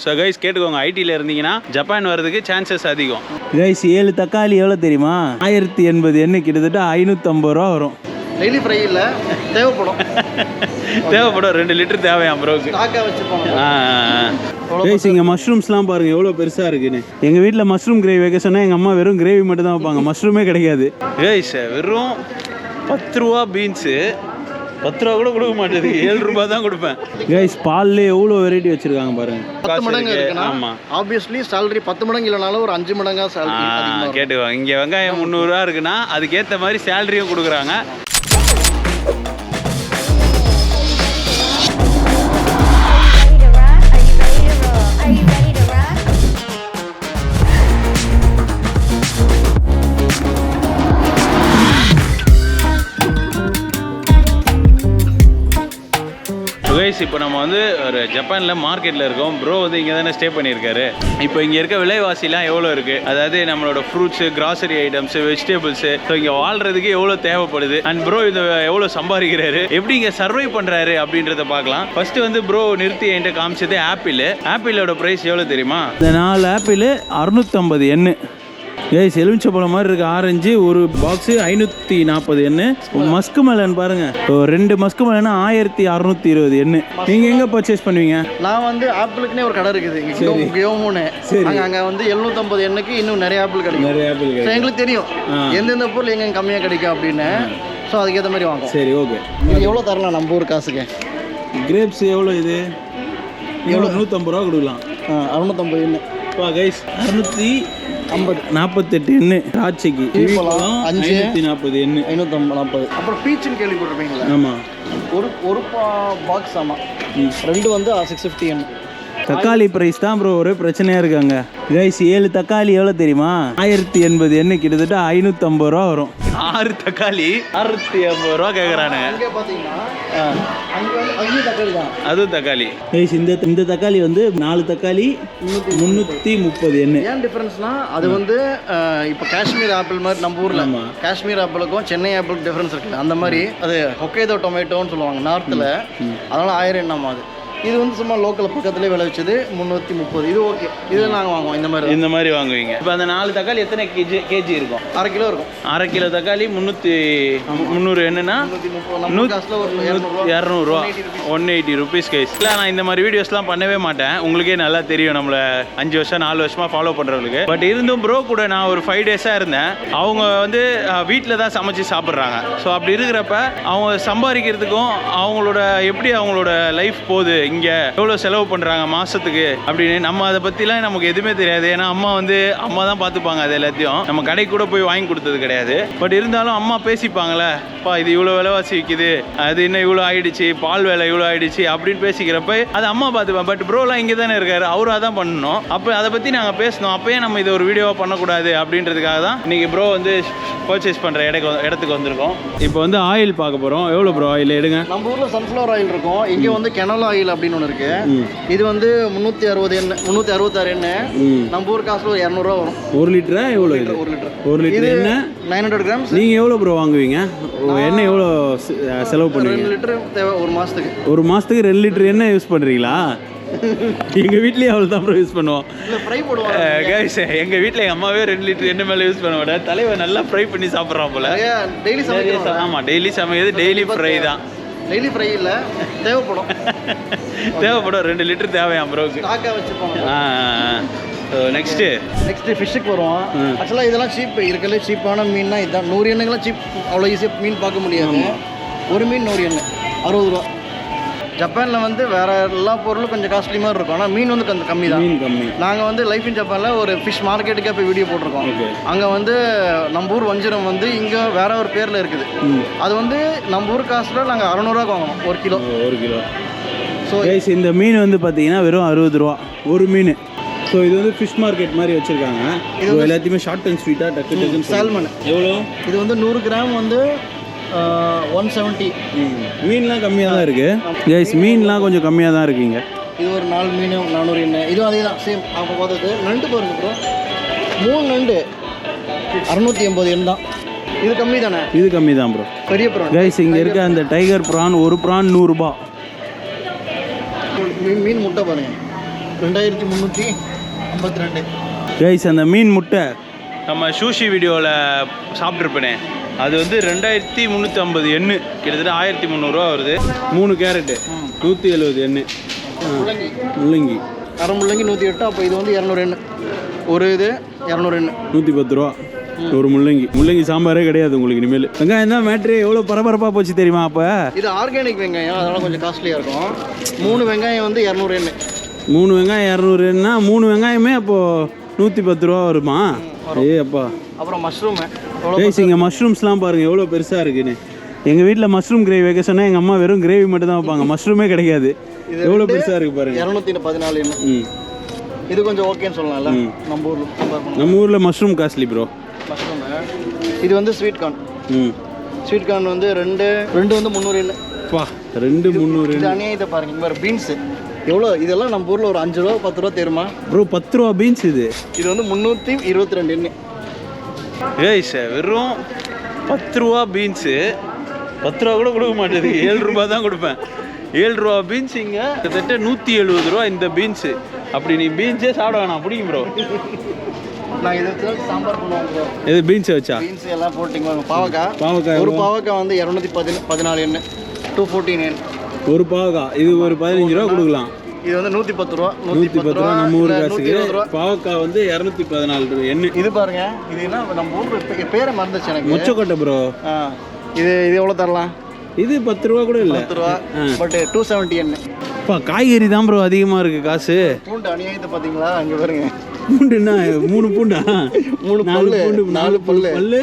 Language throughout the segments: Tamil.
ஸோ கைஸ் கேட்டுக்கோங்க. ஐடியில் இருந்தீங்கன்னா ஜப்பான் வர்றதுக்கு சான்சஸ் அதிகம். கைஸ் ஏழு தக்காளி எவ்வளோ தெரியுமா? ஆயிரத்தி எண்பது எண்ணெய் கிட்டத்தட்ட ஐநூற்றம்பது ரூபா வரும். டெய்லி ஃப்ரை இல்லை தேவைப்படும். தேவைப்படும். ரெண்டு லிட்டர் தேவையாம் ப்ரோக்கு கைஸ் இங்கே மஷ்ரூம்ஸ்லாம் பாருங்கள் எவ்வளோ பெருசாக இருக்குன்னு. எங்கள் வீட்டில் மஷ்ரூம் கிரேவி வைக்க சொன்னால் எங்கள் அம்மா வெறும் கிரேவி மட்டும் தான் வைப்பாங்க. மஷ்ரூமே கிடைக்காது கைஸ் வெறும் பத்து ரூபா பீன்ஸு பத்து ரூபா கூட கொடுக்க மாட்டேது ஏழு ரூபா தான் கொடுப்பேன். கைஸ் பால்லே எவ்வளோ வெரைட்டி வச்சுருக்காங்க பாருங்கள் பத்து மடங்கு ஆமா. ஆப்வியஸ்லி salary பத்து மடங்கு இல்லைனாலும் ஒரு அஞ்சு மடங்கா சேலரி. கேட்டுக்கோங்க. இங்கே வெங்காயம் முந்நூறுரூவா இருக்குன்னா அதுக்கேற்ற மாதிரி சேலரியும் கொடுக்குறாங்க. இப்போ நம்ம வந்து ஒரு ஜப்பானில் மார்க்கெட்டில் இருக்கோம். ப்ரோ வந்து இங்கே தானே ஸ்டே பண்ணியிருக்காரு. இப்போ இங்கே இருக்க விலைவாசிலாம் எவ்வளோ இருக்குது அதாவது நம்மளோட fruits grocery items vegetables so இங்கே வாழ்கிறதுக்கு எவ்வளோ தேவைப்படுது? அண்ட் ப்ரோ இது எவ்வளோ சம்பாதிக்கிறாரு? எப்படி இங்கே சர்வை பண்ணுறாரு அப்படின்றத பார்க்கலாம். ஃபர்ஸ்ட் வந்து ப்ரோ நிறுத்தி என்கிட்ட காமிச்சது ஆப்பிள் ஆப்பிளோட ப்ரைஸ் எவ்வளோ தெரியுமா? இந்த நாலு ஆப்பிள் எண்ணு எண்ணெய் கைஸ் எலுமிச்சப்பழம் மாதிரி இருக்கு. ஆரஞ்சு ஒரு பாக்ஸு ஐநூற்றி நாற்பது எண்ணெய் மஸ்கு மெலன் பாருங்க. இப்போ ரெண்டு மஸ்கு மெலன் ஆயிரத்தி அறுநூத்தி இருபது எண்ணெய் நீங்கள் எங்கே பர்ச்சேஸ் பண்ணுவீங்க? நான் வந்து ஆப்பிளுக்குனே ஒரு கடை இருக்குது. இங்கே கியோமோன்னு சரி. அங்கே அங்கே வந்து எழுநூத்தம்பது எண்ணுக்கு இன்னும் நிறைய ஆப்பிள் கிடைக்கும். நிறைய ஆப்பிள் ஸோ எங்களுக்கு தெரியும். எந்தெந்த பொருள் எங்க கம்மியாக கிடைக்கும் அப்படின்னு. ஸோ அதுக்கேற்ற மாதிரி வாங்குவோம். சரி ஓகே இது எவ்வளோ தரலாம் நம்ம ஊர் காசுக்கு? கிரேப்ஸ் எவ்வளோ இது? எவ்வளோ நூற்றம்பது ரூபா கொடுக்கலாம். அறுநூத்தம்பது எண்ணு. பா கைஸ் அறுநூத்தி ஐம்பது. நாற்பத்தெட்டு எண்ணெய் திராட்சைக்கு அஞ்சு. ஐநூற்றி நாற்பது எண்ணெய் ஐநூற்றம்பது நாற்பது. அப்புறம் பீச்சுன்னு கேள்விப்பட்டிருப்பீங்களா? ஆமாம் ஒரு ஒரு பாக்ஸ் ஆமாம் ரெண்டு வந்து சிக்ஸ் ஃபிஃப்டி எண்ணு. தக்காளி பிரைஸ் தான் ப்ரோ ஒரே பிரச்சனையா இருக்காங்க கைஸ் ஏழு தக்காளி எவ்வளோ தெரியுமா? ஆயிரத்தி எண்பது எண்ணெய் கிட்டத்தட்ட ஐநூற்றம்பது ரூபா வரும். ஆறு தக்காளி. அறுநூத்தி ஐம்பது ரூபா கேட்குறானுங்க அதுவும் தக்காளி. கைஸ் இந்த இந்த தக்காளி வந்து நாலு தக்காளி முந்நூற்றி முப்பது எண்ணெய். ஏன் டிஃப்ரென்ஸ்னா அது வந்து இப்போ காஷ்மீர் ஆப்பிள் மாதிரி நம்ம ஊரில். காஷ்மீர் ஆப்பிளுக்கும் சென்னை ஆப்பிளுக்கும் டிஃப்ரென்ஸ் இருக்குல்ல. அந்த மாதிரி அது ஹொக்கேதோ டொமேட்டோன்னு சொல்லுவாங்க நார்த்தில் அதனால ஆயிரம் எண்ணம் அது இது வந்து சும்மா லோக்கல் பக்கத்துலேயே விளைவிச்சது முந்நூற்றி முப்பது. இது ஓகே இது நாங்கள் வாங்குவோம். இந்த மாதிரி இந்த மாதிரி வாங்குவீங்க. இப்போ அந்த நாலு தக்காளி எத்தனை கேஜி கேஜி இருக்கும்? அரை கிலோ இருக்கும். அரை கிலோ தக்காளி முந்நூற்றி முந்நூறு என்னன்னா? இரநூறுவா ஒன் எயிட்டி ருபீஸ் கைஸ் இல்லை நான் இந்த மாதிரி வீடியோஸ்லாம் பண்ணவே மாட்டேன். உங்களுக்கே நல்லா தெரியும் நம்மளை அஞ்சு வருஷம் நாலு வருஷமாக ஃபாலோ பண்ணுறவங்களுக்கு பட் இருந்தும் ப்ரோ கூட நான் ஒரு ஃபைவ் டேஸாக இருந்தேன். அவங்க வந்து வீட்டில் தான் சமைச்சு சாப்பிட்றாங்க. ஸோ அப்படி இருக்கிறப்ப அவங்க சம்பாதிக்கிறதுக்கும் அவங்களோட எப்படி அவங்களோட லைஃப் போகுது இங்கே எவ்வளோ செலவு பண்ணுறாங்க மாதத்துக்கு அப்படின்னு நம்ம அதை பற்றிலாம் நமக்கு எதுவுமே தெரியாது. ஏன்னா அம்மா வந்து அம்மா தான் பார்த்துப்பாங்க அது எல்லாத்தையும். நம்ம கடைக்கு கூட போய் வாங்கி கொடுத்தது கிடையாது. பட் இருந்தாலும் அம்மா பேசிப்பாங்களே பா இது இவ்வளோ விலைவாசி விற்கிது அது இன்னும் இவ்வளோ ஆயிடுச்சு. பால் விலை இவ்வளோ ஆயிடுச்சு. அப்படின்னு பேசிக்கிறப்ப அது அம்மா பார்த்துப்பேன் பட் ப்ரோலாம் இங்கே தானே இருக்காரு. அவராக தான் பண்ணணும். அப்போ அதை பற்றி நாங்கள் பேசணும். அப்போயே நம்ம இதை ஒரு வீடியோவாக பண்ணக்கூடாது அப்படின்றதுக்காக தான் இன்றைக்கி ப்ரோ வந்து பர்ச்சேஸ் பண்ணுற இடக்கு இடத்துக்கு வந்திருக்கோம். இப்போ வந்து ஆயில் பார்க்க போகிறோம் எவ்வளோ ப்ரோ ஆயில்? எடுங்க. நம்ம ஊரில் சன்ஃப்ளவர் ஆயில் இருக்கும். இங்கே வந்து கெனல் ஆயில் அப்படின்னு ஒன்று இருக்கு. இது வந்து முந்நூற்றி அறுபது எண்ணெய் முந்நூற்றி அறுபத்தாறு எண்ணெய் நம்ம ஊர் காசில் ஒரு இரநூறுவா வரும். ஒரு லிட்டரா எவ்வளோ இது? ஒரு லிட்டர். ஒரு லிட்டர் எண்ணெய்? நைன் ஹண்ட்ரட் கிராம்ஸ் நீங்கள் எவ்வளோ ப்ரோ வாங்குவீங்க? எண்ணெய் எவ்வளோ செலவு பண்ணுவீங்க ரெண்டு லிட்டர் தேவை ஒரு மாதத்துக்கு ஒரு மாதத்துக்கு ரெண்டு லிட்டர் எண்ணெய் யூஸ் பண்ணுறீங்களா எங்கள் வீட்லேயே அவ்வளோ தான் ப்ரோ யூஸ் பண்ணுவோம் ஃப்ரை போடுவாங்க. கைஸ் எங்கள் வீட்டில் எங்கள் அம்மாவே ரெண்டு லிட்டர் எண்ணெய் மேலே யூஸ் பண்ண மாட்டேன் தலைவர் நல்லா ஃப்ரை பண்ணி சாப்பிட்றான் போல. டெய்லி சமைக்கிறோம் ஆமாம் டெய்லி சமைக்கிறது டெய்லி ஃப்ரை தான். டெய்லி ஃப்ரை இல்லை தேவைப்படும். தேவைப்படும். ரெண்டு லிட்டர் தேவையாம் ப்ரோக்கு ஸ்டாக்காக வச்சுப்பாங்க நெக்ஸ்ட்டு நெக்ஸ்ட் ஃபிஷ்ஷுக்கு வருவோம். ஆக்சுவலாக இதெல்லாம் சீப் இருக்கல சீப்பான மீன்னா இதுதான் நூறு எண்ணெய்லாம் சீப் அவ்வளோ ஈஸியாக மீன் பார்க்க முடியாது. ஒரு மீன் நூறு எண்ணெய். அறுபது ரூபா. ஜப்பானில் வந்து வேற எல்லா பொருளும் கொஞ்சம் காஸ்ட்லி மாதிரி இருக்கும். ஆனால் மீன் வந்து கொஞ்சம் கம்மி தான். மீன் கம்மி. நாங்கள் வந்து லைஃப் இன் ஜப்பானில் ஒரு ஃபிஷ் மார்க்கெட்டுக்கே போய் வீடியோ போட்டிருக்கோம். அங்கே வந்து நம்ம ஊர் வஞ்சிரம் வந்து இங்கே வேற ஒரு பேரில் இருக்குது. அது வந்து நம்ம ஊர் காசில் நாங்கள் அறநூறுவாக்கு வாங்கணும் ஒரு கிலோ. ஒரு கிலோ. ஸோ இந்த மீன் வந்து பார்த்தீங்கன்னா வெறும் அறுபது ரூபா. ஒரு மீன். ஸோ இது வந்து ஃபிஷ் மார்க்கெட் மாதிரி வச்சுருக்காங்க. இது எல்லாத்தையுமே ஷார்ட் அண்ட் ஸ்வீட்டாக டக்கு டக்குன்னு சால்மன் எவ்வளோ? இது வந்து நூறு கிராம் வந்து ஒன் செவன்ட்டி மீன்லாம் கம்மியாக தான் இருக்குது கைஸ் மீன்லாம் கொஞ்சம் கம்மியாக தான் இருக்குங்க. இது ஒரு நாலு மீன் நானூறு எண்ணெய் இதுவும் அதே தான் சேம் அப்போ பார்த்தது நண்டு பாருங்க ப்ரோ மூணு நண்டு. அறுநூற்றி எண்பது எண் தான். இது கம்மி தானே இது கம்மி தான் ப்ரோ பெரிய ப்ரான். கைஸ் இங்கே இருக்க அந்த டைகர் ப்ரான் ஒரு ப்ரான் நூறுரூபா மீன் மீன் முட்டை பாருங்க. ரெண்டாயிரத்தி முந்நூற்றி ஐம்பத்தி ரெண்டு. கைஸ் அந்த மீன் முட்டை நம்ம சூஷி வீடியோவில் சாப்பிட்ருப்பேனே அது வந்து ரெண்டாயிரத்தி முந்நூற்றி ஐம்பது எண்ணு. கிட்டத்தட்ட ஆயிரத்தி முந்நூறுரூவா வருது. மூணு கேரட்டு நூற்றி எழுபது எண்ணெய் முள்ளங்கி. அரை முள்ளங்கி நூற்றி எட்டு அப்போ இது வந்து இரநூறு எண்ணு. ஒரு இது இரநூறு எண்ணு. நூற்றி பத்து ரூபா. ஒரு முள்ளங்கி. முள்ளங்கி சாம்பாரே கிடையாது உங்களுக்கு இனிமேல். வெங்காயம் தான் மேட்ரு எவ்வளோ பரபரப்பாக போச்சு தெரியுமா அப்போ? இது ஆர்கானிக் வெங்காயம். அதனால கொஞ்சம் காஸ்ட்லியாக இருக்கும். மூணு வெங்காயம் வந்து இரநூறு எண்ணு. மூணு வெங்காயம் இரநூறுன்னா மூணு வெங்காயமே அப்போது நூற்றி பத்து ரூபா வருமா? ஏ அப்பா. அப்புறம் மஷ்ரூமு கைஸ் இங்கே மஷ்ரூம்ஸ்லாம் பாருங்கள் எவ்வளோ பெருசாக இருக்குன்னு. எங்கள் வீட்டில் மஷ்ரூம் கிரேவி வைக்க சொன்னால் எங்கள் அம்மா வெறும் கிரேவி மட்டும் தான் வைப்பாங்க. மஷ்ரூமே கிடைக்காது. எவ்வளோ பெருசாக இருக்குது பாருங்க. இரநூத்தி பதினாலு ம். இது கொஞ்சம் ஓகேன்னு சொல்லலாம்ல? நம்ம ஊரில் நம்ம ஊரில் மஷ்ரூம் காஸ்ட்லி ப்ரோ மஷ்ரூமு இது வந்து ஸ்வீட் கார்ன் ம். ஸ்வீட் கார்ன் வந்து ரெண்டு ரெண்டு வந்து முந்நூறு பா ரெண்டு முந்நூறு இது அநியாயத்தை பாருங்க இங்கே பீன்ஸு எவ்வளோ இதெல்லாம் நம்ம ஊரில் ஒரு அஞ்சு ரூபா பத்து ரூபா தெரியுமா ப்ரோ பத்து ரூபா பீன்ஸ் இது. இது வந்து முந்நூற்றி இருபத்தி ரெண்டு எண்ணு. ஏய் சார் வெறும் பத்து ரூபா பீன்ஸு பத்து ரூபா கூட கொடுக்க மாட்டேது ஏழு ரூபா தான் கொடுப்பேன். ஏழு ரூபா பீன்ஸ் இங்கே கிட்டத்தட்ட நூற்றி எழுபது ரூபா இந்த பீன்ஸு அப்படி நீ பீன்ஸே சாப்பிட வேணாம். பிடிக்கும் ப்ரோ இதை பீன்ஸை வச்சா? பீன்ஸ் எல்லாம் போட்டிங்க பாவக்காய். பாவக்காய் ஒரு? பாவக்காய் வந்து இரநூத்தி பதின பதினாலு எண்ணு. டூ ஃபோர்டீன் எண் ஒரு பாவக்காய். இது ஒரு பதினஞ்சு ரூபா கொடுக்கலாம். இது வந்து நூற்றி பத்து ரூபா நூற்றி பத்து ரூபா நம்ம ஊர் காசுக்கு. பாவக்காய் வந்து இரநூத்தி பதினாலு ரூபா. எண்ணெய் இது பாருங்க இது என்ன நம்ம ஊர் பேரை மறந்துச்சு எனக்கு. மொச்சக்கொட்டை ப்ரோ இது இது எவ்வளோ தரலாம்? இது பத்து ரூபா கூட இல்லை. பத்து ரூபா பட் டூ செவன்ட்டி எண்ணு அப்பா காய்கறி தான் ப்ரோ அதிகமாக இருக்குது காசு. பூண்டு அநியாயத்தை பார்த்தீங்களா? அங்கே பாருங்க. பூண்டுன்னா மூணு பூண்டா? மூணு நாலு பல்லு பூண்டு நாலு பல்லு. பல்லு.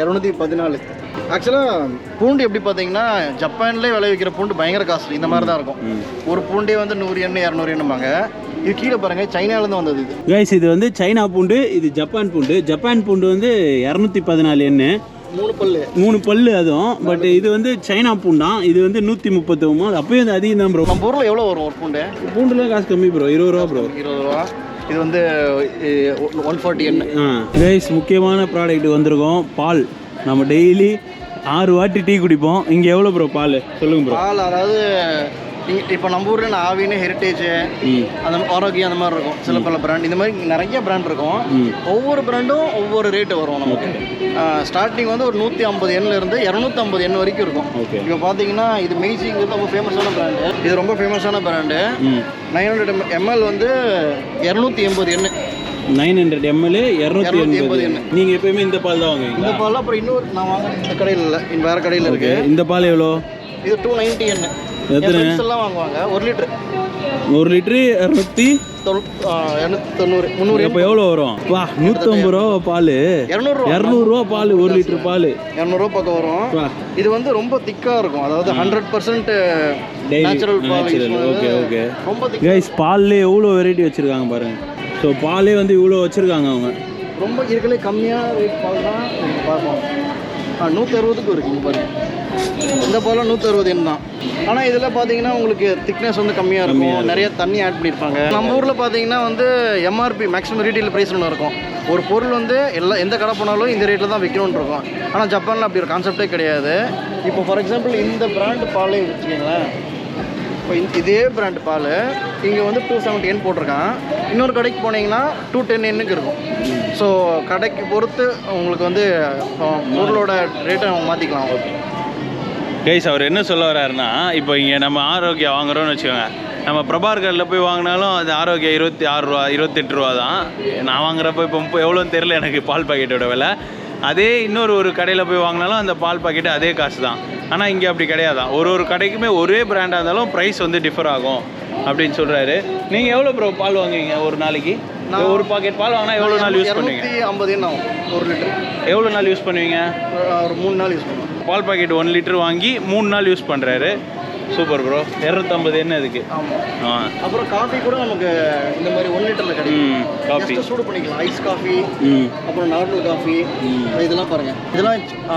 இரநூத்தி பதினாலு. ஆக்சுவலாக பூண்டு எப்படி பார்த்தீங்கன்னா ஜப்பான்லேயே விளைவிக்கிற பூண்டு பயங்கர காஸ்ட்லி இந்த மாதிரி தான் இருக்கும். ஒரு பூண்டே வந்து நூறு எண்ணெய் இரநூறு எண்ணுமாங்க இது கீழே பாருங்க சைனாலேருந்து வந்தது இது. கைஸ் இது வந்து சைனா பூண்டு இது ஜப்பான் பூண்டு. ஜப்பான் பூண்டு வந்து இரநூத்தி பதினாலு எண்ணெய் மூணு பல்லு. மூணு பல்லு அதுவும். பட் இது வந்து சைனா பூண்டான் இது வந்து நூற்றி முப்பத்தி ஒம்பது அப்பயும் வந்து அதிகம் தான் ப்ரோ நம்ம ஊரில் எவ்வளோ வரும் ஒரு பூண்டு? பூண்டுலாம் காசு கம்மி ப்ரோ இருபது ரூபா ப்ரோ இருபது ரூபா. இது வந்து ஒன் ஃபார்ட்டி எண்ணெய் கைஸ் முக்கியமான ப்ராடக்ட் வந்திருக்கோம். பால். நம்ம டெய்லி ஆறு வாட்டி டீ குடிப்போம். இங்கே எவ்வளோ ப்ரோ பால்? சொல்லுங்க ப்ரோ பால் அதாவது இப்போ நம்ம ஊரில் ஆவின்னு ஹெரிட்டேஜ் அந்த ஆரோக்கியம் அந்த மாதிரி இருக்கும். சில பல பிராண்ட் இந்த மாதிரி நிறைய பிராண்ட் இருக்கும். ஒவ்வொரு பிராண்டும் ஒவ்வொரு ரேட்டு வரும் நமக்கு. ஸ்டார்டிங் வந்து ஒரு நூற்றி ஐம்பது எண்ணில் இருந்து இரநூத்தம்பது எண் வரைக்கும் இருக்கும். இப்போ பார்த்தீங்கன்னா இது மெய்சிங்கிறது ரொம்ப ஃபேமஸான பிராண்டு இது ரொம்ப ஃபேமஸான பிராண்டு நைன் ஹண்ட்ரட் எம்எல் வந்து இரநூத்தி எண்பது எண்ணு நைன் ஹண்ட்ரட் எம்எல் இரநூத்தி 280 எண்பது. நீங்கள் எப்பயுமே இந்த பால் தான் இந்த வாங்குவீங்களா பால் அப்புறம் இன்னொரு நான் வாங்கின இந்த கடையில் இல்லை. இந்த வேறு கடையில் ஓகே. இருக்கு. இந்த பால் எவ்வளோ? இது டூ நைன்ட்டி எண்ணு எத்தனை? வாங்குவாங்க. ஒரு லிட்டர். ஒரு லிட்ரு இரநூத்தி? தொண்ணூறு முந்நூறு இப்போ எவ்வளோ வரும்? வா நூற்றம்பது ரூபா பால். இரநூறுவா பால் ஒரு லிட்டர் பால். இரநூறுவா பக்கம் வரும். இது வந்து ரொம்ப திக்காக இருக்கும். அதாவது ஹண்ட்ரட் பர்சன்ட் நேச்சுரல் பால். ரொம்ப திக் கைஸ் பால்லே எவ்வளோ வெரைட்டி வச்சுருக்காங்க பாருங்க. ஸோ பாலே வந்து இவ்வளோ வச்சுருக்காங்க அவங்க. ரொம்ப இருக்கலே கம்மியாக ரேட் பால் தான் பார்ப்போம் ஆ நூற்றி அறுபதுக்கு இருக்கு இங்க பாருங்க. இந்த பாலம் நூற்றி அறுபது எண் தான். ஆனால் இதில் பார்த்தீங்கன்னா உங்களுக்கு திக்னஸ் வந்து கம்மியாக இருக்கும். நிறைய தண்ணி ஆட் பண்ணியிருப்பாங்க நம்ம ஊரில் பார்த்தீங்கன்னா வந்து எம்ஆர்பி மேக்ஸிமம் ரீட்டைல் ப்ரைஸ் ஒன்று இருக்கும். ஒரு பொருள் வந்து எல்லா எந்த கடை போனாலும் இந்த ரேட்டில் தான் விற்கணும்னு இருக்கும். ஆனால் ஜப்பானில் அப்படி ஒரு கான்செப்டே கிடையாது. இப்போ ஃபார் எக்ஸாம்பிள் இந்த பிராண்ட் பாலே வச்சுக்கோங்களேன். இப்போ இதே பிராண்ட் பால் இங்கே வந்து டூ செவன்ட்டி என் போட்டிருக்கான். இன்னொரு கடைக்கு போனீங்கன்னா டூ டென் என்னுக்கு இருக்கும். ஸோ கடைக்கு பொறுத்து உங்களுக்கு வந்து பொருளோட ரேட்டை அவங்க மாற்றிக்கலாம் கைஸ் அவர் என்ன சொல்ல வர்றாருன்னா இப்போ இங்கே நம்ம ஆரோக்கியம் வாங்குறோம்னு வச்சுக்கோங்க. நம்ம பிரபார்கரில் போய் வாங்கினாலும் அது ஆரோக்கியம் இருபத்தி ஆறு ரூபா இருபத்தெட்டு ரூபா தான் நான் வாங்குறப்ப இப்போ எவ்வளோன்னு தெரில எனக்கு பால் பாக்கெட்டோட விலை. அதே இன்னொரு ஒரு கடையில் போய் வாங்கினாலும் அந்த பால் பாக்கெட்டு அதே காசு தான் ஆனால் இங்கே அப்படி கிடையாதான். ஒரு ஒரு கடைக்குமே ஒரே பிராண்டாக இருந்தாலும் ப்ரைஸ் வந்து டிஃபர் ஆகும் அப்படின்னு சொல்கிறாரு நீங்கள் எவ்வளோ ப்ரோ பால் வாங்குவீங்க ஒரு நாளைக்கு? ஒரு பாக்கெட் பால் வாங்கினா எவ்வளோ நாள் யூஸ் பண்ணுவீங்க? ஐம்பது எண்ணம் ஆகும்? ஒரு லிட்டர். எவ்வளோ நாள் யூஸ் பண்ணுவீங்க? ஒரு மூணு நாள் யூஸ் பண்ணுவோம் பால் பாக்கெட் ஒன் லிட்டர் வாங்கி மூணு நாள் யூஸ் பண்ணுறாரு சூப்பர் ப்ரோ இரநூத்தம்பது என்ன இதுக்கு ஆமாம் ஆ. அப்புறம் காஃபி கூட நமக்கு இந்த மாதிரி ஒன் லிட்டரில் கிடைக்கும். ம் காஃபி சூடு பண்ணிக்கலாம். ஐஸ் காஃபி ம். அப்புறம் நார்மல் காஃபி இதெல்லாம் பாருங்கள் இதெல்லாம்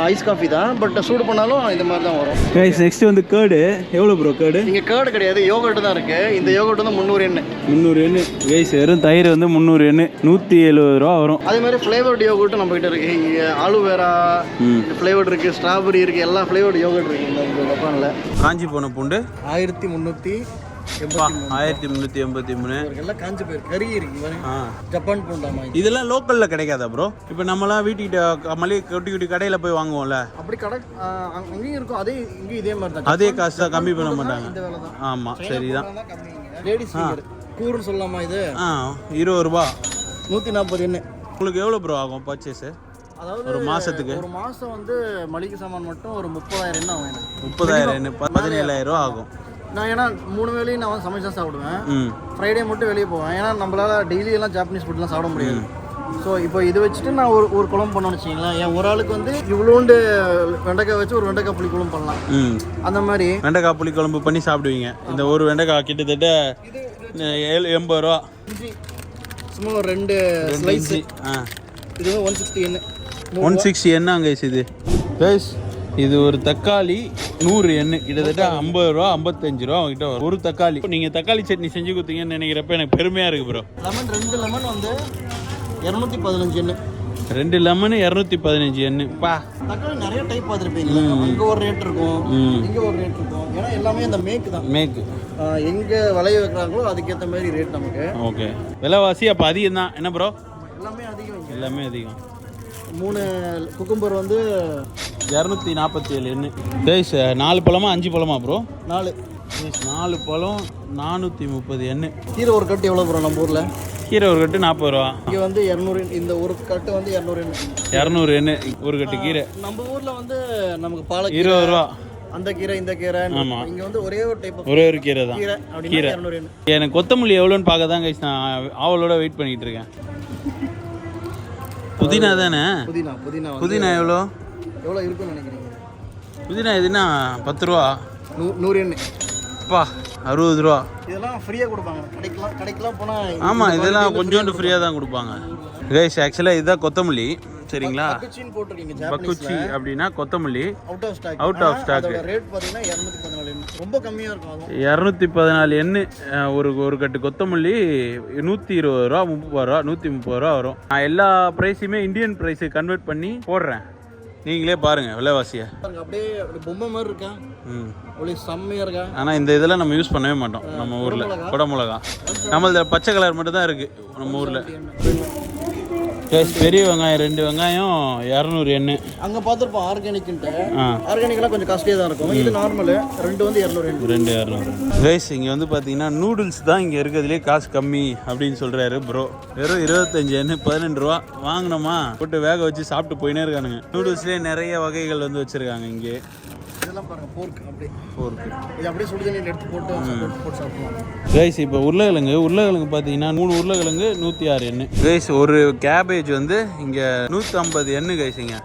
ஐஸ் காஃபி தான். பட் சூடு பண்ணாலும் இந்த மாதிரி தான் வரும். கைஸ் நெக்ஸ்ட் வந்து கேர்டு எவ்வளோ ப்ரோ கேர்டு இங்கே கேர்டு கிடையாது. யோகர்ட் தான் இருக்குது இந்த யோகர்ட் வந்து முந்நூறு எண்ணெய். முந்நூறு எண்ணு கைஸ் வெறும் தயிர் வந்து முந்நூறு எண்ணு நூற்றி எழுபது ரூபா வரும். அதே மாதிரி ஃப்ளேவர்டு யோகர்ட் நம்ம கிட்ட இருக்கு. இங்கே ஆலுவேரா ம். ஃப்ளேவர்டு இருக்கு ஸ்ட்ராபெரி இருக்கு எல்லா ஃப்ளேவர்டு யோகர்ட் இருக்கு. இந்த ஜப்பானில் காஞ்சி போன பூண்டு ஆயிரத்தி முந்நூற்றி ஆயிரத்தி முந்நூற்றி எண்பத்தி மூணு. எல்லாம் காஞ்சு போயிருக்கு கறி இருக்கு ஜப்பான் போண்டாமா இது இதெல்லாம் லோக்கலில் கிடைக்காதா ப்ரோ இப்போ நம்மலாம் வீட்டுக்கிட்ட மளிகை குட்டி குட்டி கடையில் போய் வாங்குவோம்ல? அப்படி கடை அங்கேயும் இருக்கும். அதே இங்கேயும் இதே மாதிரி தான். அதே காசு தான் கம்மி பண்ண மாட்டாங்க. ஆமாம் சரிதான். லேடிஸ் கூறுன்னு சொல்லலாமா இது? ஆ இருபது ரூபா. நூற்றி நாற்பது என்ன உங்களுக்கு எவ்வளோ ப்ரோ ஆகும் பர்ச்சேஸு அதாவது ஒரு மாசத்துக்கு? ஒரு மாதம் வந்து மளிகை சாமான் மட்டும் ஒரு முப்பதாயிரம் என்ன ஆகும் எனக்கு முப்பதாயிரம் பதினேழாயிரம் ரூபா ஆகும். நான் ஏன்னா மூணு வேளையும் நான் வந்து சமைச்சு தான் சாப்பிடுவேன். ஃப்ரைடே மட்டும் வெளியே போவேன். ஏன்னா நம்மளால டெய்லி எல்லாம் ஜாப்பனீஸ் ஃபுட்லாம் சாப்பிட முடியாது. ஸோ இப்போ இது வச்சுட்டு நான் ஒரு ஒரு குழம்பு பண்ணணும்னு வச்சுங்களேன் என் ஒரு ஆளுக்கு வந்து இவ்வளோண்டு வெண்டைக்காய் வச்சு ஒரு வெண்டைக்காய் புளி குழம்பு பண்ணலாம். அந்த மாதிரி. வெண்டைக்காய் புளி குழம்பு பண்ணி சாப்பிடுவீங்க. இந்த ஒரு வெண்டைக்காய் கிட்டத்தட்ட ஏழு எண்பது ரூபா. சும்மா ஒரு ரெண்டு ஸ்லைஸ் இது ஒன் சிக்ஸ்டி என்ன ஒன் சிக்ஸ்டி என்ன கைஸ் இது? கைஸ் இது ஒரு தக்காளி நூறு எண்ணெய் கிட்டத்தட்ட ஐம்பது ரூபா ஐம்பத்தஞ்சு ரூபா அவங்ககிட்ட வரும். ஒரு தக்காளி. நீங்கள் தக்காளி சட்னி செஞ்சு கொடுத்தீங்கன்னு நினைக்கிறப்ப எனக்கு பெருமையாக இருக்குது ப்ரோ லெமன் ரெண்டு லெமன் வந்து இரநூத்தி பதினஞ்சு எண்ணெய் ரெண்டு லெமனு இரநூத்தி பதினஞ்சு எண்ணெய் பா தக்காளி நிறைய டைப் பார்த்துருப்பீங்களா அங்கே ஒரு ரேட் இருக்கும். இங்கே ஒரு ரேட் இருக்கும். ஏன்னா எல்லாமே அந்த மேக்கு தான். மேக்கு எங்க விளைய வைக்கிறாங்களோ அதுக்கேற்ற மாதிரி ரேட் நமக்கு. ஓகே விலைவாசி அப்போ அதிகம் தான் என்ன ப்ரோ எல்லாமே அதிகம் இங்க. எல்லாமே அதிகம். மூணு குக்கும்பர் வந்து இரநூத்தி நாற்பத்தி ஏழு எண்ணெய் கைஸ் நாலு பழமா அஞ்சு பழமா ப்ரோ நாலு. நாலு பழம் நானூற்றி முப்பது எண்ணெய் கீரை ஒரு கட்டு எவ்வளோ போகிறோம் நம்ம ஊரில்? கீரை ஒரு கட்டு நாற்பது ரூபா. இங்கே வந்து இரநூறு இந்த ஒரு கட்டு வந்து இரநூறு இரநூறு எண்ணெய் ஒரு கட்டு கீரை. நம்ம ஊரில் வந்து நமக்கு பாலை இருபது ரூபா. அந்த கீரை இந்த கீரை ஆமா. இங்கே வந்து ஒரே ஒரு டைப் ஒரே ஒரு கீரை தான். கீரை இரநூறு எனக்கு கொத்தமல்லி எவ்வளோன்னு பார்க்க தான் கைஸ் நான் ஆவலோட வெயிட் பண்ணிட்டு இருக்கேன். புதினா தானே? புதினா புதினா புதினா எவ்வளோ? எவ்வளோ இருக்குன்னு நினைக்கிறீங்க? புதினா எதுனா பத்து ரூபா? நூ நூறு எண்ணெய் அப்பா அறுபது ரூபா. இதெல்லாம் ஃப்ரீயாக கொடுப்பாங்க. கடைக்கெல்லாம் கடைக்கெல்லாம் போனால் ஆமாம் இதெல்லாம் கொஞ்சோண்டு ஃப்ரீயாக தான் கொடுப்பாங்க. கைஸ் ஆக்சுவலாக இதுதான் கொத்தமல்லி. சரிங்களா? பக்குச்சி அப்படின்னா கொத்தமல்லி. அவுட் ஆஃப் ஸ்டாக் ரேட் பார்த்தீங்கன்னா இரநூத்தி பதினாலு ரொம்ப கம்மியாக இருக்கும் இரநூத்தி பதினாலு எண்ணெய் அஹ், ஒரு ஒரு கட்டு கொத்தமல்லி நூற்றி இருபது ரூபா முப்பது ரூபா நூற்றி முப்பது ரூபா வரும். நான் எல்லா ப்ரைஸுமே இந்தியன் ப்ரைஸு கன்வெர்ட் பண்ணி போடுறேன். நீங்களே பாருங்கள் விலைவாசியை. பாருங்க அப்படியே அப்படி பொம்மை மாதிரி இருக்கா? ம். செம்மையாக இருக்கா? ஆனால் இந்த இதெல்லாம் நம்ம யூஸ் பண்ணவே மாட்டோம் நம்ம ஊரில். குடமிளகா? நம்மளது பச்சை கலர் மட்டும் தான் இருக்குது நம்ம ஊரில். பெரிய வெங்காயம் ரெண்டு வெங்காயம் இரநூறு எண்ணெய் அங்கே பார்த்துருப்போம் ஆர்கானிக்ன்ட்டு ஆர்கானிக்லாம் கொஞ்சம் காஸ்ட்லியாக தான் இருக்கும். இது நார்மலு ரெண்டு வந்து இரநூறு ரெண்டு இரநூறு. கைஸ் இங்கே வந்து பார்த்தீங்கன்னா நூடுல்ஸ் தான் இங்கே இருக்கிறதுலே காசு கம்மி அப்படின்னு சொல்கிறாரு ப்ரோ வெறும் இருபத்தஞ்சு எண்ணெய் பதினெண்டு ரூபா வாங்கினோமா? போட்டு வேக வச்சு சாப்பிட்டு போயினே இருக்கானுங்க. நூடுல்ஸ்லேயே நிறைய வகைகள் வந்து வச்சுருக்காங்க இங்கே. இதெல்லாம் பாருங்க போர்க் அப்படியே. போருக்கு இது அப்படியே சுடு தண்ணியில் எடுத்து போட்டு போட்டு போட்டு சாப்பிடுவோம் கைஸ் இப்போ உருளைக்கிழங்கு உருளைக்கிழங்கு பார்த்தீங்கன்னா மூணு உருளைக்கிழங்கு நூற்றி ஆறு எண்ணெய். கைஸ் ஒரு கேபேஜ் வந்து இங்கே நூற்றம்பது எண்ணெய் கைஸ் இங்கே.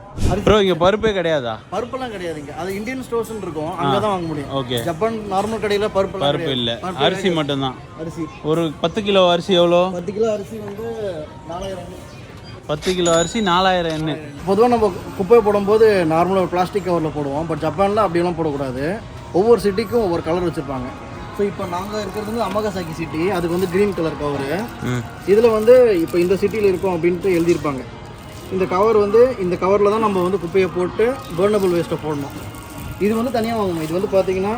ப்ரோ இங்கே பருப்பே கிடையாதா? பருப்பெல்லாம் கிடையாதுங்க அது இந்தியன் ஸ்டோர்ஸ்னு இருக்கும். அங்கே தான் வாங்க முடியும். ஓகே ஜப்பான் நார்மல் கடையில் பருப்பெல்லாம் பருப்பு இல்லை. அரிசி மட்டும்தான். அரிசி. ஒரு பத்து கிலோ அரிசி எவ்வளோ? பத்து கிலோ அரிசி வந்து நாலாயிரம். பத்து கிலோ அரிசி நாலாயிரம் எண்ணெய். பொதுவாக நம்ம குப்பையை போடும்போது நார்மலாக ஒரு பிளாஸ்டிக் கவரில் போடுவோம். பட் ஜப்பானில் அப்படியெல்லாம் போடக்கூடாது. ஒவ்வொரு சிட்டிக்கும் ஒவ்வொரு கலர் வச்சுருப்பாங்க. ஸோ இப்போ நாங்கள் இருக்கிறது வந்து அமகாசாக்கி சிட்டி அதுக்கு வந்து க்ரீன் கலர் கவரு இதில் வந்து இப்போ இந்த சிட்டியில் இருக்கோம் அப்படின்ட்டு எழுதியிருப்பாங்க. இந்த கவர் வந்து இந்த கவரில் தான் நம்ம வந்து குப்பையை போட்டு பர்னபிள் வேஸ்ட்டை போடணும். இது வந்து தனியாக வாங்கணும். இது வந்து பார்த்தீங்கன்னா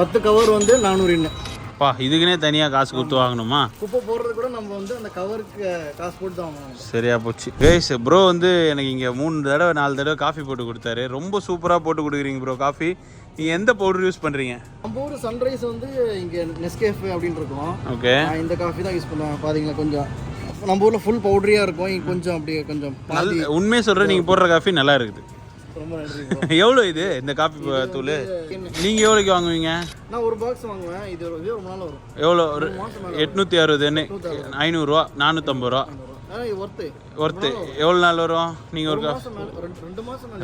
பத்து கவர் வந்து நானூறு எண்ணெய். பா இதுக்குன்னே தனியாக காசு கொடுத்து வாங்கணுமா? குப்பை போடுறது கூட நம்ம வந்து அந்த கவருக்கு காசு போட்டு தான் வாங்கணும். சரியா போச்சு. கேஸ் ப்ரோ வந்து எனக்கு இங்கே மூணு தடவை நாலு தடவை காஃபி போட்டு கொடுத்தாரு. ரொம்ப சூப்பராக போட்டு கொடுக்குறீங்க ப்ரோ காஃபி நீங்கள் எந்த பவுடர் யூஸ் பண்ணுறீங்க நம்ம ஊர் சன்ரைஸ் வந்து இங்கே நெஸ்கேஃபே அப்படின்னு இருக்கும். ஓகே இந்த காஃபி தான் யூஸ் பண்ணுவேன். பாத்தீங்களா கொஞ்சம். நம்ம ஊரில் ஃபுல் பவுடரியாக இருக்கும். கொஞ்சம் அப்படியே கொஞ்சம் உண்மையை சொல்கிறேன் நீங்கள் போடுற காஃபி நல்லா இருக்குது. ரொம்ப நன்றி. எவ்வளோ இது இந்த காஃபி தூள்? நீங்கள் எவ்வளோக்கு வாங்குவீங்க? நான் ஒரு பாக்ஸ் வாங்குவேன். இது ரொம்ப நாள் வரும். எவ்வளோ ஒரு எட்நூற்றி அறுபது. எண்ணெய் ஐநூறுரூவா நானூற்றம்பது ரூபா. ஒர்த்து எவ்வளோ நாள் வரும். நீங்கள் ஒரு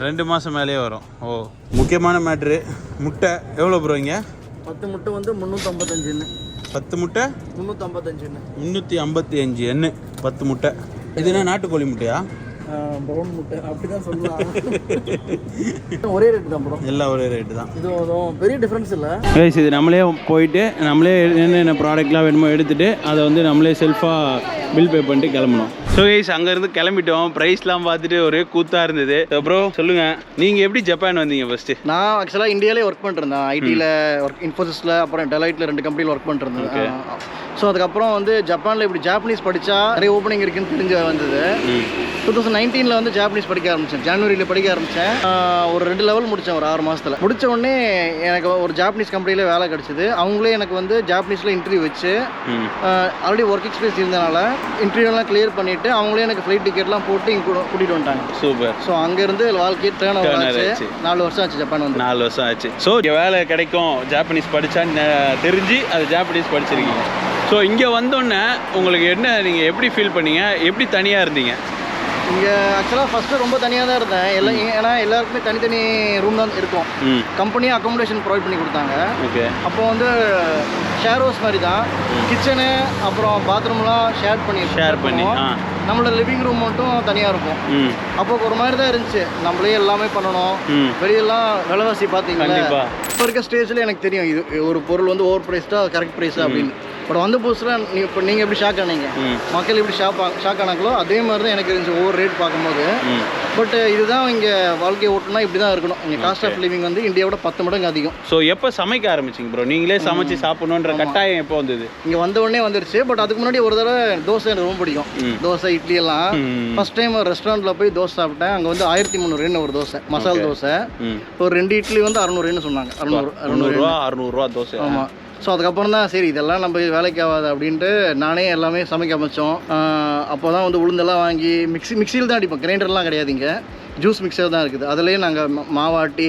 ரெண்டு மாதம் மேலேயே வரும். ஓ. முக்கியமான மேட்ரு முட்டை. எவ்வளோ ப்ரோ இங்கே? பத்து முட்டை வந்து முந்நூற்றம்பத்தஞ்சு எண்ணெய் பத்து முட்டை? முந்நூற்றம்பத்தஞ்சு எண்ணெய் முந்நூற்றி ஐம்பத்தி அஞ்சு எண்ணெய் பத்து முட்டை. இது என்ன நாட்டுக்கோழி முட்டையா? ப்ரௌன் முட்டை அப்படி தான் சொல்லலாம் ஒரே ரேட்டு தான் ப்ரோ எல்லாம் ஒரே ரேட்டு தான். இது ஒன்றும் பெரிய டிஃப்ரென்ஸ் இல்லை. இது நம்மளே போயிட்டு நம்மளே என்னென்ன ப்ராடக்ட்லாம் வேணுமோ எடுத்துகிட்டு அதை வந்து நம்மளே செல்ஃபாக பில் பே பண்ணிட்டு கிளம்பணும். ஸோ கைஸ் அங்கேருந்து கிளம்பிட்டோம். ப்ரைஸ்லாம் பார்த்துட்டு ஒரே கூத்தாக இருந்தது. ப்ரோ சொல்லுங்கள் நீங்கள் எப்படி ஜப்பான் வந்தீங்க ஃபஸ்ட்டு நான் ஆக்சுவலாக இந்தியாவிலே ஒர்க் பண்ணிருந்தேன் ஐடியில் ஒர்க் இன்ஃபோசிஸில் அப்புறம் டெலைட்டில் ரெண்டு கம்பெனியில் ஒர்க் பண்ணிருந்தேன் ஸோ அதுக்கப்புறம் வந்து ஜப்பானில் இப்படி ஜாப்பனீஸ் படித்தா நிறைய ஓப்பனிங் இருக்குன்னு தெரிஞ்சு வந்தது. டூ தௌசண்ட் நைன்டீனில் வந்து ஜாப்பனீஸ் படிக்க ஆரம்பித்தேன் ஜனவரியில் படிக்க ஆரம்பித்தேன் ஒரு ரெண்டு லெவல் முடித்தேன் ஒரு ஆறு மாதத்தில் முடிச்ச உடனே எனக்கு ஒரு ஜாப்பனீஸ் கம்பெனியில் வேலை கிடச்சிது. அவங்களே எனக்கு வந்து ஜாப்பனீஸில் இன்டர்வியூ வச்சு ஆல்ரெடி ஒர்க் எக்ஸ்பீரியன்ஸ் இருந்தனால இன்டர்வியூலாம் கிளியர் பண்ணிவிட்டு அவங்களே எனக்கு ஃப்ளைட் டிக்கெட்லாம் போட்டு இங்கே கூட்டிகிட்டு வந்துட்டாங்க. சூப்பர் ஸோ அங்கேருந்து வாழ்க்கையை டேர்ன் ஓவர் ஆச்சு. நாலு வருஷம் ஆச்சு ஜப்பான் வந்து. நாலு வருஷம் ஆச்சு. ஸோ இங்கே வேலை கிடைக்கும். ஜாப்பனீஸ் படித்தான்னு தெரிஞ்சு அது ஜாப்பனீஸ் படிச்சிருக்கீங்க. ஸோ இங்கே வந்தோடனே உங்களுக்கு என்ன நீங்கள் எப்படி ஃபீல் பண்ணீங்க? எப்படி தனியாக இருந்தீங்க? இங்கே ஆக்சுவலாக ஃபஸ்ட்டு ரொம்ப தனியாக தான் இருந்தேன். எல்லாம் ஏன்னா எல்லாருக்குமே தனித்தனி ரூம் தான் இருக்கும். கம்பெனியும் அக்கோமடேஷன் ப்ரொவைட் பண்ணி கொடுத்தாங்க. ஓகே. அப்போ வந்து ஷேர் ஹவுஸ் மாதிரி தான். கிச்சனு அப்புறம் பாத்ரூம்லாம் ஷேர் பண்ணி Share பண்ணி. நம்மளோட லிவிங் ரூம் மட்டும் தனியாக இருக்கும். அப்போ ஒரு மாதிரி தான் இருந்துச்சு. நம்மளே எல்லாமே பண்ணணும். வெளியெல்லாம் விலைவாசி பார்த்தீங்களா. இப்போ இருக்க ஸ்டேஜில் எனக்கு தெரியும். இது ஒரு பொருள் வந்து ஓவர் ப்ரைஸ்டா கரெக்ட் ப்ரைஸா அப்படின்னு. பட் வந்த புதுசில் நீ இப்போ நீங்கள் எப்படி ஷாக் ஆனீங்க. மக்கள் எப்படி ஷாக் ஷாக் ஆனாங்களோ அதே மாதிரி தான் எனக்கு இருந்துச்சு ஓவர் ரேட் பார்க்கும்போது. பட் இதுதான் இங்கே வாழ்க்கையை ஓட்டுனா இப்படி தான் இருக்கணும். இங்கே காஸ்ட் ஆஃப் லிவிங் வந்து இந்தியாவோட பத்து மடங்கு அதிகம். ஸோ எப்போ சமைக்க ஆரம்பிச்சிங்க ப்ரோ நீங்களே சமைச்சு சாப்பிடணுன்ற கட்டாயம் எப்போ வந்தது? இங்கே வந்த உடனே வந்துருச்சு. பட் அதுக்கு முன்னாடி ஒரு தடவை தோசை எனக்கு ரொம்ப பிடிக்கும். தோசை இட்லி எல்லாம். ஃபர்ஸ்ட் டைம் ரெஸ்டாரண்ட்டில் போய் தோசை சாப்பிட்டேன். அங்கே வந்து ஆயிரத்தி முந்நூறுன்னு ஒரு தோசை. மசால் தோசை. ஒரு ரெண்டு இட்லி வந்து அறநூறுன்னு சொன்னாங்க. அறநூறு அறநூறு முந்நூறுரூவா அறுநூறுவா தோசை. ஆமாம் ஸோ அதுக்கப்புறம் தான் சரி இதெல்லாம் நம்ம வேலைக்கு ஆகாது அப்படின்ட்டு நானே எல்லாமே சமைக்க ஆரம்பித்தோம் அப்போ தான் வந்து உளுந்தெல்லாம் வாங்கி மிக்ஸி மிக்சியில் தான் அடிப்போம். கிரைண்டர்லாம் கிடையாது இங்கே. ஜூஸ் மிக்சர் தான் இருக்குது. அதுலேயே நாங்கள் மாவாட்டி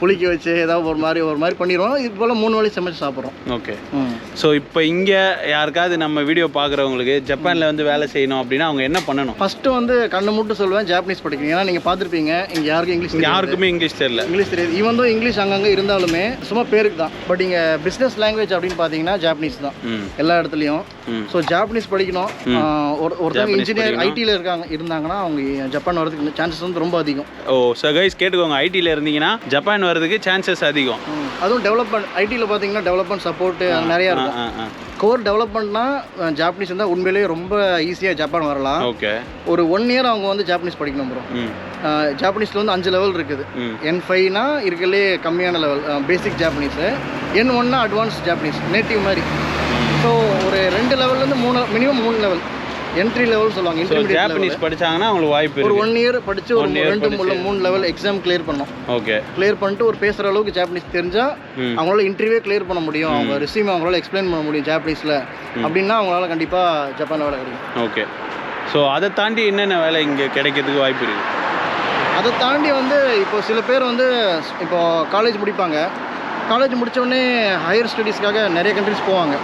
புளிக்க வச்சு ஏதாவது ஒரு மாதிரி ஒரு மாதிரி பண்ணிடுவோம். இது போல் மூணு வேளை சமைச்சு சாப்பிட்றோம். ஓகே. ஸோ இப்போ இங்கே யாருக்காவது நம்ம வீடியோ பார்க்குறவங்களுக்கு ஜப்பானில் வந்து வேலை செய்யணும் அப்படின்னா அவங்க என்ன பண்ணணும்? ஃபஸ்ட்டு வந்து கண்ணு மட்டும் சொல்லுவேன் ஜாப்பனீஸ் படிக்கணும். ஏன்னா நீங்கள் பார்த்துருப்பீங்க இங்கே யாருக்கும் இங்கிலீஷ். யாருக்குமே இங்கிலீஷ் தெரியல. இங்கிலீஷ் தெரியாது. ஈவன் தான் இங்கிலீஷ் அங்கங்கே இருந்தாலுமே சும்மா பேருக்கு தான். பட் இங்கே பிஸ்னஸ் லாங்குவேஜ் அப்படின்னு பார்த்தீங்கன்னா ஜாப்பனீஸ் தான். எல்லா இடத்துலையும். ஸோ ஜாப்பனீஸ் படிக்கணும். ஒரு ஒருத்தவங்க இன்ஜினியர். ஐடியில் இருக்காங்க இருந்தாங்கன்னா அவங்க ஜப்பான் வரதுக்கு சான்சஸ் வந்து ரொம்ப அதிகம். ஓ ஸோ கைஸ் கேட்டுக்கோங்க. ஐடியில் இருந்தீங்கன்னா ஜப்பான் வர்றதுக்கு சான்சஸ் அதிகம். அதுவும் டெவலப்மெண்ட் ஐடியில் பார்த்தீங்கன்னா டெவலப்மெண்ட் சப்போர்ட்டு நிறையா ஆ இருக்கும். கோர் டெவலப்மெண்ட்னா ஜாப்பனீஸ் இருந்தால் உண்மையிலேயே ரொம்ப ஈஸியாக ஜப்பான் வரலாம். ஓகே ஒரு ஒன் இயர் அவங்க வந்து ஜாப்பனீஸ் படிக்கணும் ப்ரோ ஜாப்பனீஸில் வந்து அஞ்சு லெவல் இருக்குது. என் ஃபைவ்னா இருக்கலே கம்மியான லெவல் பேசிக் ஜாப்பனீஸு என் ஒன்னா அட்வான்ஸ் ஜாப்பனீஸ் நேட்டிவ் மாதிரி. ஸோ ஒரு ரெண்டு லெவல்லேருந்து மூணு மினிமம் மூணு லெவல் என்ட்ரி லெவல் சொல்லுவாங்க ஜாப்பனீஸ் படிச்சாங்கன்னா அவங்களுக்கு வாய்ப்பு ஒரு ஒன் இயர் படிச்சு ஒரு ரெண்டு மூணு. மூணு லெவல் எக்ஸாம் கிளியர் பண்ணோம் ஓகே கிளியர் பண்ணிட்டு ஒரு பேசுகிற அளவுக்கு ஜாப்பனீஸ் தெரிஞ்சால் ம். அவங்களால இன்டர்வியூ கிளியர் பண்ண முடியும். அவங்க ரெஸ்யூம் அவங்களால எக்ஸ்பிளைன் பண்ண முடியும் ஜாப்பனீஸில் அப்படின்னா அவங்களால கண்டிப்பாக ஜப்பான் வேலை கிடைக்கும். ஓகே ஸோ அதை தாண்டி என்னென்ன வேலை இங்கே கிடைக்கிறதுக்கு வாய்ப்பு இருக்கு? அதை தாண்டி வந்து இப்போ சில பேர் வந்து இப்போ காலேஜ் முடிப்பாங்க. காலேஜ் முடிச்ச உடனே ஹையர் ஸ்டடீஸ்க்காக நிறைய கண்ட்ரிஸ் போவாங்க.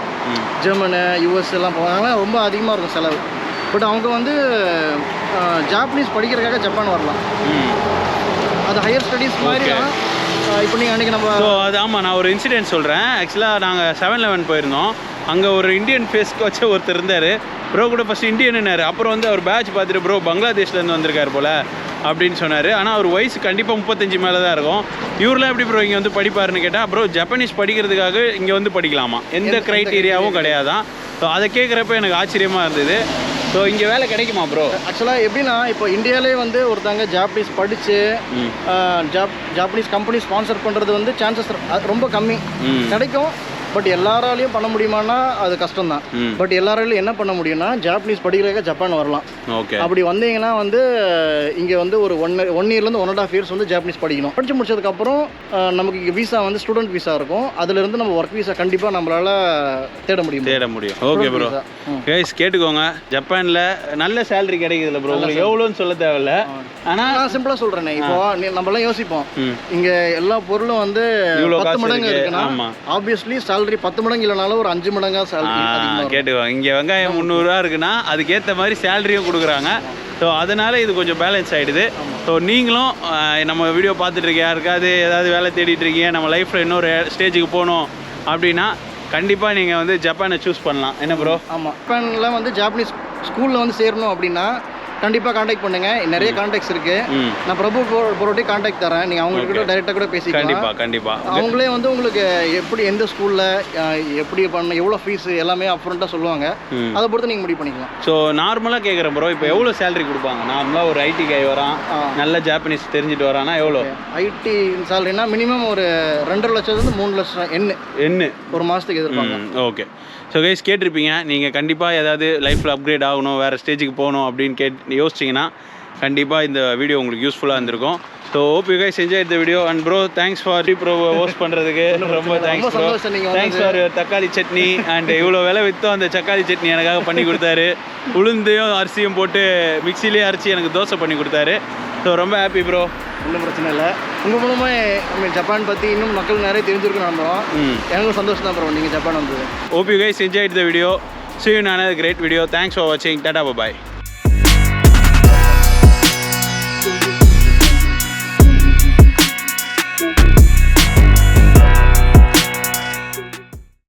ஜெர்மனு யூஎஸ் எல்லாம் போவாங்க. ரொம்ப அதிகமாக இருக்கும் செலவு. பட் அவங்க வந்து ஜாப்பனீஸ் படிக்கிறதுக்காக ஜப்பான் வரலாம். அது ஹையர் ஸ்டடீஸ் மாதிரி இப்போ நீங்கள் அன்றைக்கி நம்ம ஸோ அது ஆமாம் நான் ஒரு இன்சிடென்ட் சொல்கிறேன் ஆக்சுவலாக நாங்கள் செவன் லெவன் போயிருந்தோம். அங்கே ஒரு இந்தியன் ஃபேஸ் வச்ச ஒருத்தர் இருந்தார். ப்ரோ கூட ஃபஸ்ட் இந்தியன்னாரு அப்புறம் வந்து அவர் பேட்ச் பார்த்துட்டு ப்ரோ பங்களாதேஷ்லேருந்து வந்திருக்காரு போல் அப்படின்னு சொன்னார். ஆனால் அவர் வயசு கண்டிப்பாக முப்பத்தஞ்சு மேலே தான் இருக்கும். இவரெலாம் எப்படி ப்ரோ இங்கே வந்து படிப்பாருன்னு கேட்டால் ப்ரோ ஜப்பனீஸ் படிக்கிறதுக்காக இங்கே வந்து படிக்கலாமா? எந்த க்ரைட்டீரியாவும் கிடையாதான். ஸோ அதை கேட்குறப்ப எனக்கு ஆச்சரியமாக இருந்தது. ஸோ இங்கே வேலை கிடைக்குமா ப்ரோ ஆக்சுவலாக எப்படின்னா இப்போ இந்தியாவிலே வந்து ஒருத்தங்க ஜாப்பனீஸ் படித்து ஜாப் ஜாப்பனீஸ் கம்பெனி ஸ்பான்சர் பண்ணுறது வந்து சான்சஸ் ரொம்ப கம்மி. கிடைக்கும். பட் எல்லாராலையும் பண்ண முடியுமானா அது கஷ்டம் தான் பட் எல்லாராலையும் என்ன பண்ண முடியும்னா ஜாப்பனீஸ் படிக்கிறதுக்கு ஜப்பான் வரலாம். ஓகே. அப்படி வந்தீங்கன்னா வந்து இங்கே வந்து ஒரு ஒன் ஒன் இயர்லேருந்து ஒன் அண்ட் ஆஃப் இயர்ஸ் வந்து ஜாப்பனீஸ் படிக்கணும். படித்து முடிச்சதுக்கப்புறம் நமக்கு இங்கே விசா வந்து ஸ்டூடெண்ட் விசா இருக்கும். அதுலேருந்து நம்ம ஒர்க் விசா கண்டிப்பாக நம்மளால தேட முடியும். தேட முடியும். Okay bro. கைஸ் கேட்டுக்கோங்க. ஜப்பானில் நல்ல சேலரி கிடைக்குதுல்ல ப்ரோ உங்களுக்கு எவ்வளோன்னு சொல்ல தேவையில்ல. ஆனால் நான் சிம்பிளாக சொல்கிறேனே இப்போ நீ- நம்மலாம் யோசிப்போம். இங்கே எல்லா பொருளும் வந்து பத்து மடங்கு இருக்கு. இருக்குன்னா. ஆப்வியஸ்லி salary பத்து மடங்கு இல்லைனாலும் ஒரு அஞ்சு மடங்கா சேலரி கேட்டுக்கோங்க இங்கே வெங்காயம் முந்நூறுரூவா இருக்குன்னா அதுக்கேற்ற மாதிரி சேலரியும் கொடுக்குறாங்க. ஸோ அதனால இது கொஞ்சம் பேலன்ஸ் ஆகிடுது ஸோ நீங்களும் நம்ம வீடியோ பார்த்துட்டு இருக்கீங்க யாருக்காவது ஏதாவது வேலை தேடிட்டு இருக்கீங்க? நம்ம லைஃப்பில் இன்னொரு ஸ்டேஜுக்கு போகணும் அப்படின்னா கண்டிப்பாக நீங்கள் வந்து ஜப்பானை சூஸ் பண்ணலாம். என்ன ப்ரோ ஆமாம் ஜப்பானில் வந்து ஜாப்பனீஸ் ஸ்கூலில் வந்து சேரணும் அப்படின்னா கண்டிப்பாக காண்டாக்ட் பண்ணுங்க. நிறைய காண்டாக்ட்ஸ் இருக்கு. நான் பிரபு பொருட்டி காண்டாக்ட் தரேன். நீங்கள் அவங்க கிட்ட டைரெக்டாக கூட பேசிக்கலாம். கண்டிப்பா கண்டிப்பா. அவங்களே வந்து உங்களுக்கு எப்படி எந்த ஸ்கூலில் எப்படி பண்ண எவ்வளோ ஃபீஸ் எல்லாமே அப்ரண்ட்டாக சொல்லுவாங்க. அதை பொறுத்து நீங்கள் முடிவு பண்ணிக்கலாம். ஸோ நார்மலாக கேட்குறேன் ப்ரோ இப்போ எவ்வளோ சேலரி கொடுப்பாங்க? நார்மலாக ஒரு ஐடி கை வரான். நல்ல ஜாப்பனீஸ் தெரிஞ்சுட்டு வரானா எவ்வளோ ஐடி சேலரினா மினிமம் ஒரு ரெண்டரை லட்சத்துலேருந்து மூணு லட்சம் என்ன என்ன ஒரு மாதத்துக்கு எதிர்பார்க்கலாம். ஓகே ஸோ கைஸ் கேட்டிருப்பீங்க. நீங்கள் கண்டிப்பாக ஏதாவது லைஃப்பில் அப்கிரேட் ஆகணும் வேறு ஸ்டேஜுக்கு போகணும் அப்படின்னு கேட் யோசிச்சிங்கன்னா கண்டிப்பாக இந்த வீடியோ உங்களுக்கு யூஸ்ஃபுல்லாக இருந்திருக்கும். So hope you guys enjoy இந்த video and bro thanks for the bro host பண்ணுறதுக்கு ரொம்ப தேங்க்ஸ் ப்ரோ தேங்க்ஸ் ஃபார் தக்காளி சட்னி. அண்ட் இவ்வளோ விலை விற்றோம் அந்த தக்காளி சட்னி எனக்காக பண்ணி கொடுத்தாரு. உளுந்தையும் அரிசியும் போட்டு மிக்சிலேயே அரைச்சி எனக்கு தோசை பண்ணி கொடுத்தாரு. ஸோ ரொம்ப ஹாப்பி ப்ரோ ஒன்றும் பிரச்சனை இல்லை. உங்கள் மூலமாக மீன் ஜப்பான் பற்றி இன்னும் மக்கள் நிறைய தெரிஞ்சிருக்கும் நம்புறோம் ம் எனக்கும் சந்தோஷம் தான் ப்ரோ நீங்கள் ஜப்பான் வந்தது enjoyed the video see you in another great video thanks for watching tata bye bye